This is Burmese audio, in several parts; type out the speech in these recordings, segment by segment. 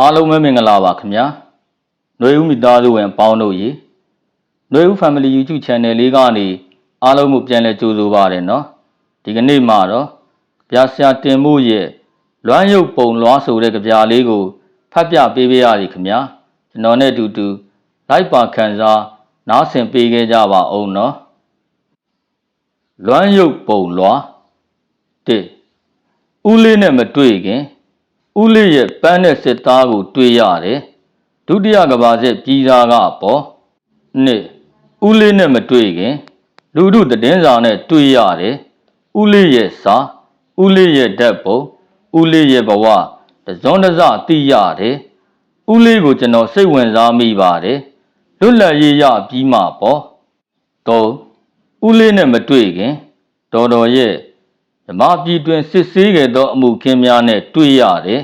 အားလုံးပဲမင်္ဂလာပါခင်ဗျာ။နှွေဦးမိသားစုဝင်ပေါင်းတို့ရေနှွေဦး Family YouTube Channel လေးကနေအားလုံးကိုပြန်လည်ကြိုဆိုပါရနော်။ဒီကနေ့မှတော့ကြပြဆရာတင်မှုရဲ့လွမ်းရုပ်ပုံလွားဆိုတဲ့ကြပြလေးကိုဖတ်ပြပေးပေးရစီခင်ဗျာ။ကျွန်တော်နဲ့အတူတူ လိုက်ပါခံစားနားဆင်ပေးခဲ့ကြပါအောင်နော်။လွမ်းရုပ်ပုံလွား1ဦးလေးနဲ့မတွေ့ခင် ဦးလေးရဲ့ပန်းတဲ့စစ်သားကိုတွေ့ရတယ်ဒုတိယကဘာစစ်ပြည်သားကပေါ့နှစ်ဦးလေးနဲ့မတွေ့ခင် လူတို့သတင်းစာနဲ့တွေ့ရတယ်ဦးလေးရဲ့စာဦးလေးရဲ့ဓာတ်ပုံဦးလေးရဲ့ဘဝတစုံတစသိရတယ်ဦးလေးကိုကျွန်တော်စိတ်ဝင်စားမိပါတယ်လွတ်လပ်ရေးရပြီးမှပေါ့တော့ဦးလေးနဲ့မတွေ့ခင်တော်တော်ရဲ့ ဓမ္မပြည်တွင်စစ်ဆေးခဲ့သောအမှုခင်းများနဲ့တွေ့ရတယ်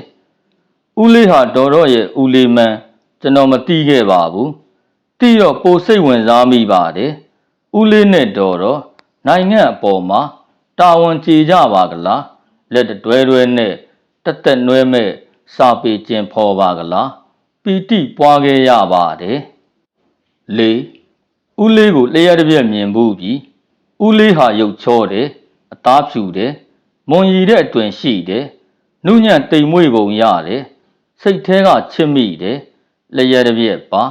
။ဦးလေးဟာတော်တော့ရဲ့ဦးလေးမန်းကျွန်တော်မသိခဲ့ပါဘူး။တိတော့ပိုစိတ်ဝင်စားမိပါတယ်။ဦးလေးနဲ့တော်တော့နိုင်ငံအပေါ်မှာတာဝန်ကျေကြပါကလား။လက်တွဲတွဲနဲ့တက်တက်နွဲမဲ့စာပေကျင်ဖော်ပါကလား။ပီတိပွားခဲ့ရပါတယ်။လေးဦးလေးကိုလျှက်တစ်ပြက်မြင်ဘူးပြီ။ဦးလေးဟာရုပ်ချောတယ်။အသားဖြူတယ် မွန်ရီတဲ့အတွင်ရှိတယ်နုညံ့တိမ်မွေ့ပုံရတယ်စိတ်แท้ကချစ်မိတယ်လျက်တစ်ပြက်ပါ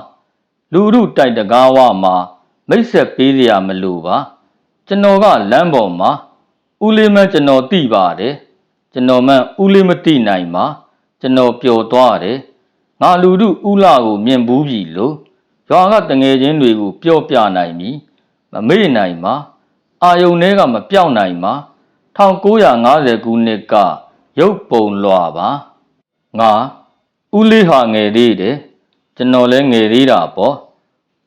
လူရုတိုက်တကားဝမှာမိတ်ဆက်ပေးစရာမလိုပါကျွန်တော်ကလမ်းပေါ်မှာဦးလေးမန်းကျွန်တော်သိပါတယ်ကျွန်တော်မှဦးလေးမသိနိုင်ပါကျွန်တော်ပျော်သွားတယ်ငါလူတို့ဦးလာကိုမြင်ဘူးပြီလို့ရွာကတငယ်ချင်းတွေကိုပြောပြနိုင်ပြီမမေ့နိုင်ပါအာယုန်တွေကမပြောက်နိုင်ပါ 1950ခုနှစ်ကရုပ်ပုံလွှာပါငါဦးလေးဟာငယ်သေးတယ်ကျွန်တော်လည်းငယ်သေးတာပေါ့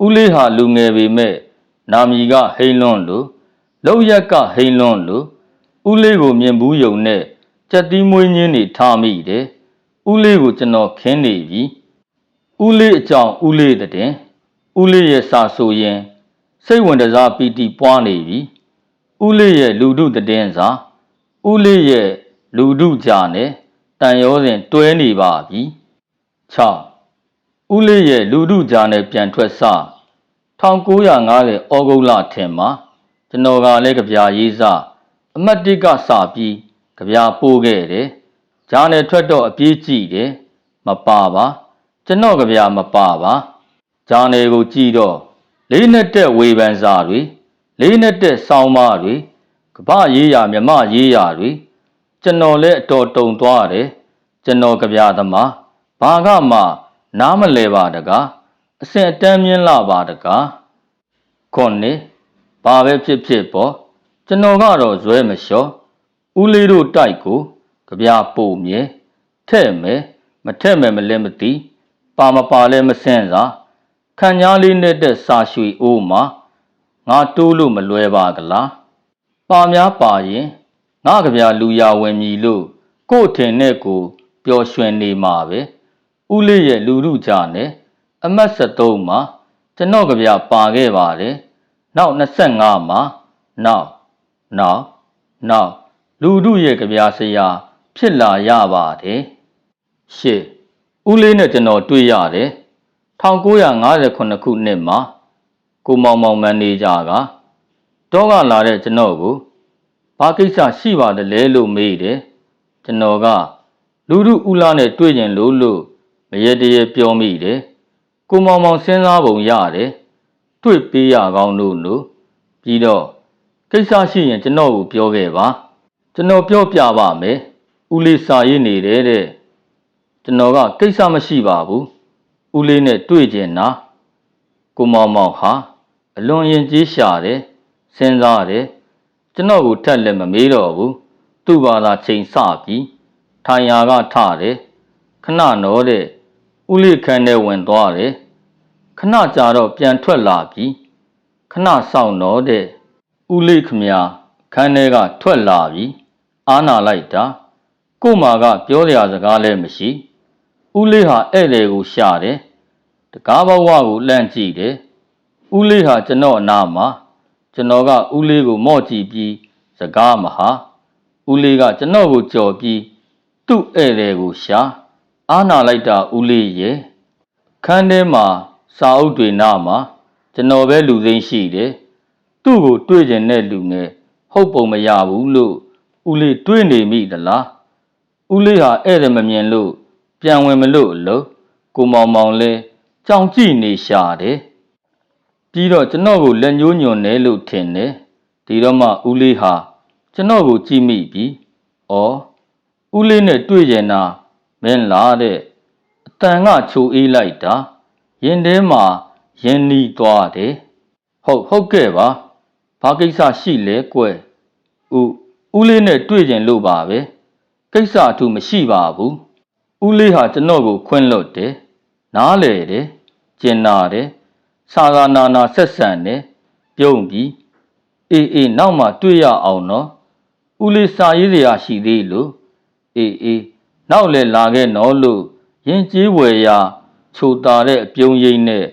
ဦးလေးဟာလူငယ်ပေမဲ့နာမည်ကဟိန်းလွန်းလို့လောက်ရက်ကဟိန်းလွန်းလို့ဦးလေးကိုမြင်ဘူးယုံနဲ့ကြက်တီးမွေးညင်းနေထားမိတယ်ဦးလေးကိုကျွန်တော်ခင်းနေပြီဦးလေးအကြောင်းဦးလေးတဲ့ဦးလေးရဲ့စာဆိုရင် စိတ်ဝင်စားပီတိပွားနေပြီဦးလေးရဲ့လူဒုတည်င်းစာ ဦးလေးရဲ့လူဒုကြာနဲ့တန်ရောစဉ်တွဲနေပါပြီ6ဦးလေးရဲ့လူဒုကြာနဲ့ပြန်ထွက်စ1950ဩဂုတ်လထင်မှာကျွန်တော်ကလည်းကြပြာရေးစားအမတ်တိကစပြီးကြပြာပို့ခဲ့တယ်ဂျာနယ်ထွက်တော့အပြေးကြည့်တယ်မပါပါကျွန်တော်ကြပြာမပါပါဂျာနယ်ကိုကြည့်တော့လေးနဲ့တက်ဝေဖန်စာတွေလေးနဲ့တက်ဆောင်းပါးတွေ ကပရေးရာမြမရေးရာတွေကျွန်တော်လည်းအတော်တုံသွားတယ်ကျွန်တော်ကြပြသမားဘာကမှနားမလဲပါတကားအစင်အတန်းမြင်လာပါတကားခွန်နေဘာပဲဖြစ်ဖြစ်ပေါ့ကျွန်တော်ကတော့ဇွဲမလျှော့ဦးလေးတို့တိုက်ကိုကြပြပို့မြဲထဲ့မယ်မထဲ့မယ်မလဲမသိပါမပါလဲမစင်းစားခံညားလေးနဲ့တဲ့စာရွှေအိုးမှာငါတိုးလို့မလွဲပါကလား ပါများပါရင်ငါကြပြလူရဝင်မည်လို့ကို့ထင်နဲ့ကိုပျော်ရွှင်နေမှာပဲဥလေးရဲ့လူလူကြနဲ့အမတ်73မှာကျွန်တော်ကြပြပါခဲ့ပါတယ်နောက်25မှာနောက်နောက်နောက်လူလူရဲ့ကြပြဆရာဖြစ်လာရပါတယ်ရှေ့ဦးလေးနဲ့ကျွန်တော်တွေ့ရတယ်1958ခုနှစ်မှာကိုမောင်မောင်မန်နေဂျာက တောကလာတဲ့ကျွန်တော်ကိုဘာကိစ္စရှိပါတယ်လဲလို့မေးတယ်ကျွန်တော်ကလူလူဦးလာနဲ့တွေ့ရင်လို့လို့မရတရပြောမိတယ်ကိုမောင်မောင်စဉ်းစားပုံရတယ်တွေ့ပေးရကောင်းလို့လို့ပြီးတော့ကိစ္စရှိရင်ကျွန်တော်ကိုပြောခဲ့ပါ ကျွန်တော်ပြောပြပါမယ်ဦးလေးစာရေးနေတယ်တဲ့ကျွန်တော်ကကိစ္စမရှိပါဘူးဦးလေးနဲ့တွေ့ကျင်တာကိုမောင်မောင်ဟာအလွန်ရင်ကြီးရှာတယ် စဉ်းစားတယ်ကျွန်တော်ကိုထက်လည်းမမေးတော့ဘူးသူ့ဘာသာချိန်ဆပြီးထိုင်ရာကထတယ်ခဏတော့တဲ့ဦးလေးခန်းထဲဝင်သွားတယ်ခဏကြာတော့ပြန်ထွက်လာပြီးခဏဆောင်တော့တဲ့ဦးလေးခမညာခန်းထဲကထွက်လာပြီးအာနာလိုက်တာကို့မာကပြောစရာစကားလည်းမရှိဦးလေးဟာဧည့်သည်ကိုရှာတယ်တကားဘဝကိုလှမ်းကြည့်တယ်ဦးလေးဟာကျွန်တော်အနာမှာ ကျွန်တော်ကဦးလေးကိုမော့ကြည့်ပြီးစကားမဟာဦးလေးကကျွန်တော်ကိုကြော်ပြီးသူ့ဧည့်သည်ကိုရှာအာနာလိုက်တာဦးလေးရဲ့ခန်းထဲမှာစာအုပ်တွေနားမှာကျွန်တော်ပဲလူစိမ်းရှိတယ်သူ့ကိုတွေ့ကျင်တဲ့လူနဲ့ဟုတ်ပုံမရဘူးလို့ဦးလေးတွေးနေမိသလားဦးလေးဟာဧည့်သည်မမြင်လို့ပြန်ဝင်မလို့အလို့ကိုမောင်မောင်လဲကြောင်ကြည့်နေရှာတယ် ပြီးတော့ကျွန်တော်ကိုလက်ညှိုးညွန်တယ်လို့ထင်တယ်ဒီတော့မှဦးလေးဟာကျွန်တော်ကိုကြည့်မိပြီဩဦးလေးနဲ့တွေ့ကြတာမင်းလားတဲ့အတန်ကချိုအေးလိုက်တာရင်ထဲမှာရင်းနှီးသွားတယ်ဟုတ်ဟုတ်ကဲ့ပါဘာကိစ္စရှိလဲကွယ်ဦးဦးလေးနဲ့တွေ့ကြလို့ပါပဲကိစ္စအထူးမရှိပါဘူးဦးလေးဟာကျွန်တော်ကိုခွင့်လွတ်တယ်နားလေတယ်ကျင်နာတယ် စာသာနာနာဆက်ဆံတယ်ပြုံးပြီးအေးအေးနောက်မှတွေ့ရအောင်နော်ဦးလေးစာရေးစရာရှိသေးလို့အေးအေးနောက်လည်းလာခဲ့နော်လို့ရင်ကျေးဝယ်ရာချိုတာတဲ့အပြုံးရိပ်နဲ့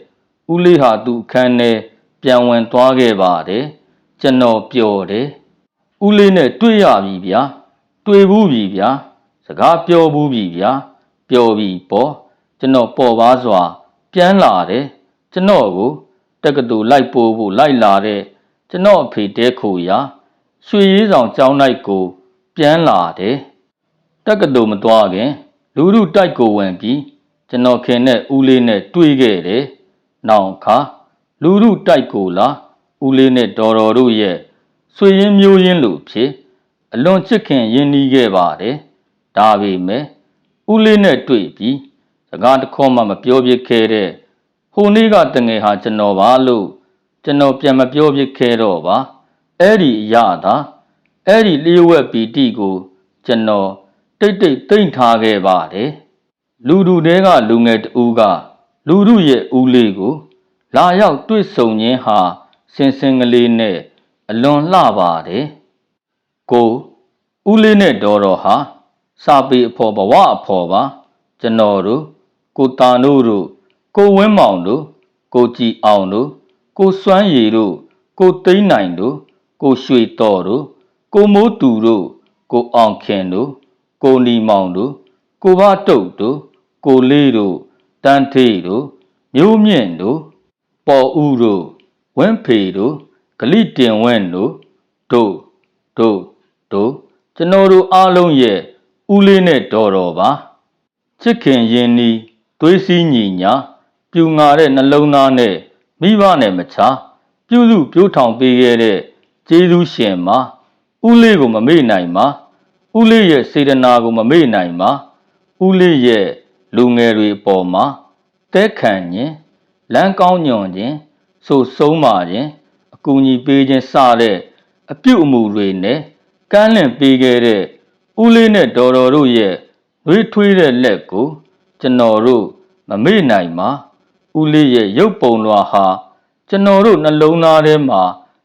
ဦးလေးဟာသူ့အခန်းထဲပြန်ဝင်သွားခဲ့ပါတယ်ကျွန်တော်ပျော်တယ်ဦးလေးနဲ့တွေ့ရပြီဗျာတွေ့ဘူးပြီဗျာစကားပြောဘူးပြီဗျာပျော်ပြီပေါ့ကျွန်တော်ပေါ်ပါစွာပြန်လာတယ် ကျွန်တော်ကိုတက္ကသိုလ်လိုက်ပို့ဖို့လိုက်လာတဲ့ကျွန်တော်အဖေတဲခိုရာရွှေရေးဆောင်ကျောင်းလိုက်ကိုပြန်လာတယ်တက္ကသိုလ်မသွားခင် လူလူတိုက်ကိုဝင်ပြီးကျွန်တော်ခင်နဲ့ဦးလေးနဲ့တွေ့ခဲ့တယ်။နောင်ခါလူလူတိုက်ကိုလာဦးလေးနဲ့တော်တော်တို့ရဲ့ဆွေရင်းမျိုးရင်းလို့ဖြစ်အလွန်ချစ်ခင်ရင်းနှီးခဲ့ပါတယ်။ဒါပေမဲ့ဦးလေးနဲ့တွေ့ပြီးစကားတစ်ခေါမှမပြောပြခဲ့တဲ့ ဟိုနေ့ကတငယ်ဟာကျွန်တော်ပါလို့ကျွန်တော်ပြန်မပြောပြခဲ့တော့ပါအဲ့ဒီအရာသာအဲ့ဒီလျှို့ဝှက်ပီတိကိုကျွန်တော်တိတ်တိတ်တိမ့်ထားခဲ့ပါတယ်လူလူတဲကလူငယ်တဦးကလူလူရဲ့ဦးလေးကို လာရောက်တွေ့ဆုံခြင်းဟာစင်စင်ကလေးနဲ့အလွန်လှပါတယ်ကိုဦးလေးနဲ့ဒေါ်တော်ဟာစာပေအဖော်ဘဝအဖော်ပါ ကျွန်တော်တို့ကိုတာနို့တို့ ကိုဝင်းမောင်တို့ကိုကြည်အောင်တို့ကိုစွမ်းရည်တို့ကိုသိန်းနိုင်တို့ကိုရွှေတော်တို့ကိုမိုးတူတို့ကိုအောင်ခင်တို့ကိုနီမောင်တို့ကိုဘတုတ်တို့ကိုလေးတို့တန်းထေးတို့မျိုးမြင့်တို့ပေါ်ဦးတို့ဝင်းဖေတို့ဂလိတင်ဝင်းတို့တို့တို့တို့ကျွန်တော်တို့အားလုံးရဲ့ဦးလေးနဲ့တော်တော်ပါချစ်ခင်ရင်နီးသွေးစည်းညီညာ ပြူငါတဲ့နှလုံးသားနဲ့မိဘနဲ့မချပြုစုပြိုးထောင်ပေးခဲ့တဲ့ကျေးဇူးရှင်မှာဦးလေးကိုမမေ့နိုင်ပါဦးလေးရဲ့စေတနာကိုမမေ့နိုင်ပါဦးလေးရဲ့လူငယ်တွေအပေါ်မှာတဲခံခြင်းလမ်းကောင်းညွန်ခြင်းဆိုဆုံးပါခြင်းအကူအညီပေးခြင်းစတဲ့အပြုအမူတွေနဲ့ကမ်းလှမ်းပေးခဲ့တဲ့ဦးလေးနဲ့ဒေါ်တော်တို့ရဲ့နှွေးထွေးတဲ့လက်ကိုကျွန်တော်တို့မမေ့နိုင်ပါ ဦးလေးရဲ့ရုပ်ပုံလွှာဟာကျွန်တော်တို့နှလုံးသားထဲမှာ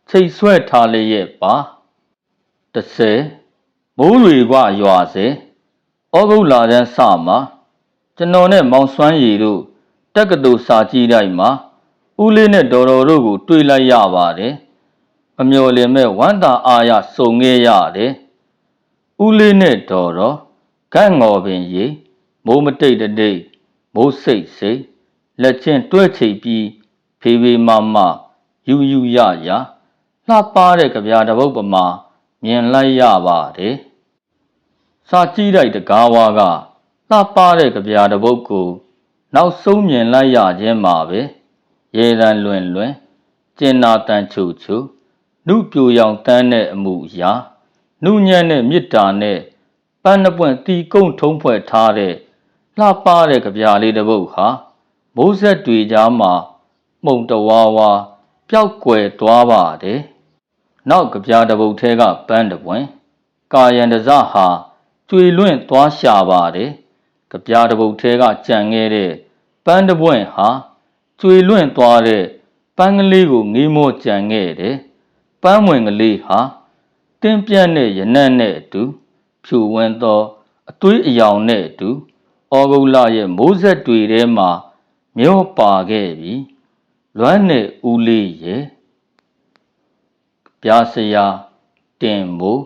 ချိတ်ဆွဲထားလျက်ပါ30မိုးတွေကရွာစေဩဂုတ်လတန်းစမှာကျွန်တော်နဲ့မောင်စွမ်းရည်တို့တက္ကသိုလ်စာကြည့်တိုင်းမှာဦးလေးနဲ့ဒေါ်တော်တို့ကို တွေ့လိုက်ရပါတယ်မမျော်လင့်မဲ့ဝမ်းသာအားရစုံခဲ့ရတယ်ဦးလေးနဲ့ဒေါ်တော်ကန့်ငေါ်ပင်ရေမိုးမတိတ်တတိတ်မိုးစိတ်စိတ် လက်ချင်းတွဲချိတ်ပြီးဖေးဖေးမမယူယူရရလှပတဲ့ကြပြားတစ်ပုတ်ပမာမြင်လိုက်ရပါတယ်စာကြည့်လိုက်တကားဝါကလှပတဲ့ကြပြားတစ်ပုတ်ကို နောက်ဆုံးမြင်လိုက်ရခြင်းမှာပဲရေတံလွင်လွင်ကျင်နာတန်ချူချူနှုပြိုရောင်တန်းတဲ့အမှုရာနှုညံ့တဲ့မေတ္တာနဲ့ပန်းနှပွင့်တီကုန်းထုံးဖွဲ့ထားတဲ့လှပတဲ့ကြပြားလေးတစ်ပုတ်ဟာ မိုးဆက်တွေကြားမှာမှုန်တဝါဝါပျောက်ကွယ်သွားပါတယ်။နောက်ကပြားတပုတ်ထဲကပန်းတပွင့်ကာယံတစဟာကျွေလွင့်သွားရှာပါတယ်။ကပြားတပုတ်ထဲကကြံခဲ့တဲ့ပန်းတပွင့်ဟာကျွေလွင့်သွားတဲ့ပန်းကလေးကိုငေးမောကြံခဲ့တယ်။ပန်းဝင်ကလေးဟာတင်းပြန့်တဲ့ရနံ့နဲ့အတူဖြူဝန်းသောအသွေးအယောင်နဲ့အတူဩဂုတ်လရဲ့မိုးဆက်တွေထဲမှာ မျောပါခဲ့ပြီလွမ်းနဲ့ဦးလေးရဲ့ပြားစရာတင်မိုး